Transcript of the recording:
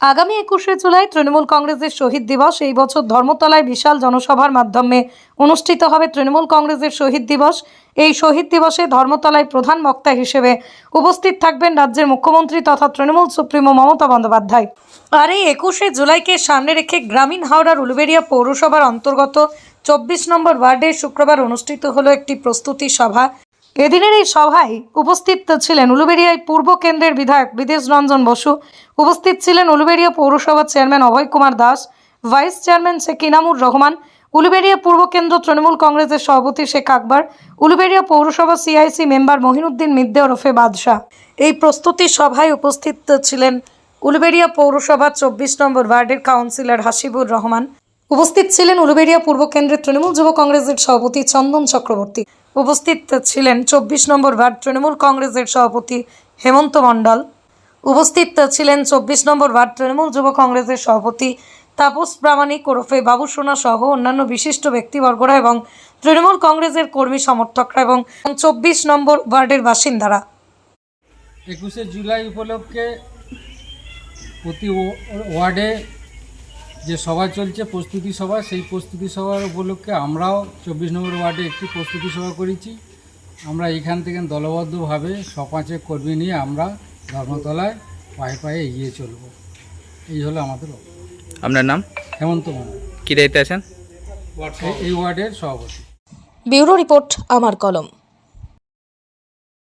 আগামী একুশে জুলাই তৃণমূল কংগ্রেসের শহীদ দিবস। এই বছর ধর্মতলায় বিশাল জনসভার মাধ্যমে অনুষ্ঠিত হবে তৃণমূল কংগ্রেসের শহীদ দিবস। এই শহীদ দিবসে ধর্মতলায় প্রধান বক্তা হিসেবে উপস্থিত থাকবেন রাজ্যের মুখ্যমন্ত্রী তথা তৃণমূল সুপ্রিমো মমতা বন্দ্যোপাধ্যায়। আর এই একুশে জুলাইকে সামনে রেখে গ্রামীণ হাওড়ার উলুবেড়িয়া পৌরসভার অন্তর্গত চব্বিশ নম্বর ওয়ার্ডে শুক্রবার অনুষ্ঠিত হলো একটি প্রস্তুতি সভা। এদিনের এই সভায় উপস্থিত ছিলেন উলুবেড়িয়ায় পূর্ব কেন্দ্রের বিধায়ক বিদেশ রঞ্জন বসু, উপস্থিত ছিলেন উলুবেড়িয়া পৌরসভার chairman Abhay Kumar Das, vice chairman Sheikh Inamur Rahman, Uluberia পূর্ব কেন্দ্র তৃণমূল কংগ্রেসের সভাপতি শেখ আকবর, উলুবেড়িয়া পৌরসভা সিআইসি মেম্বার মহিনুদ্দিন মিদ্দে ওরফে বাদশাহ। এই প্রস্তুতি সভায় উপস্থিত ছিলেন উলুবেড়িয়া পৌরসভার চব্বিশ নম্বর ওয়ার্ডের কাউন্সিলর হাসিবুর রহমান। উপস্থিত ছিলেন উলুবেড়িয়া পূর্ব কেন্দ্রের তৃণমূল যুব কংগ্রেসের সভাপতি চন্দন চক্রবর্তী। উপস্থিত ছিলেন চব্বিশ নম্বর ওয়ার্ড তৃণমূল কংগ্রেসের সভাপতি হেমন্ত মণ্ডল। উপস্থিত ছিলেন চব্বিশ নম্বর ওয়ার্ড তৃণমূল যুব কংগ্রেসের সভাপতি তাপস প্রামাণিক ওরফে বাবু সোনা সহ অন্যান্য বিশিষ্ট ব্যক্তিবর্গরা এবং তৃণমূল কংগ্রেসের কর্মী সমর্থকরা এবং চব্বিশ নম্বর ওয়ার্ডের বাসিন্দারা। একুশে জুলাই উপলক্ষে প্রতি ওয়ার্ডে যে সভা চলছে প্রস্তুতি সভা সেই প্রস্তুতি সভার উপলক্ষে আমরাও চব্বিশ নম্বর ওয়ার্ডে একটি প্রস্তুতি সভা করেছি। আমরা এখান থেকে দলবদ্ধভাবে সপাঁচে কর্মী নিয়ে আমরা ধর্মতলায় পায়ে পায়ে এগিয়ে চলব। এই হলো আমাদের আপনার নাম? হেমন্ত মন্ডল কী দায়িত্বে আছেন? এই- এই ওয়ার্ডের সভাপতি। ব্যুরো রিপোর্ট আমার কলম।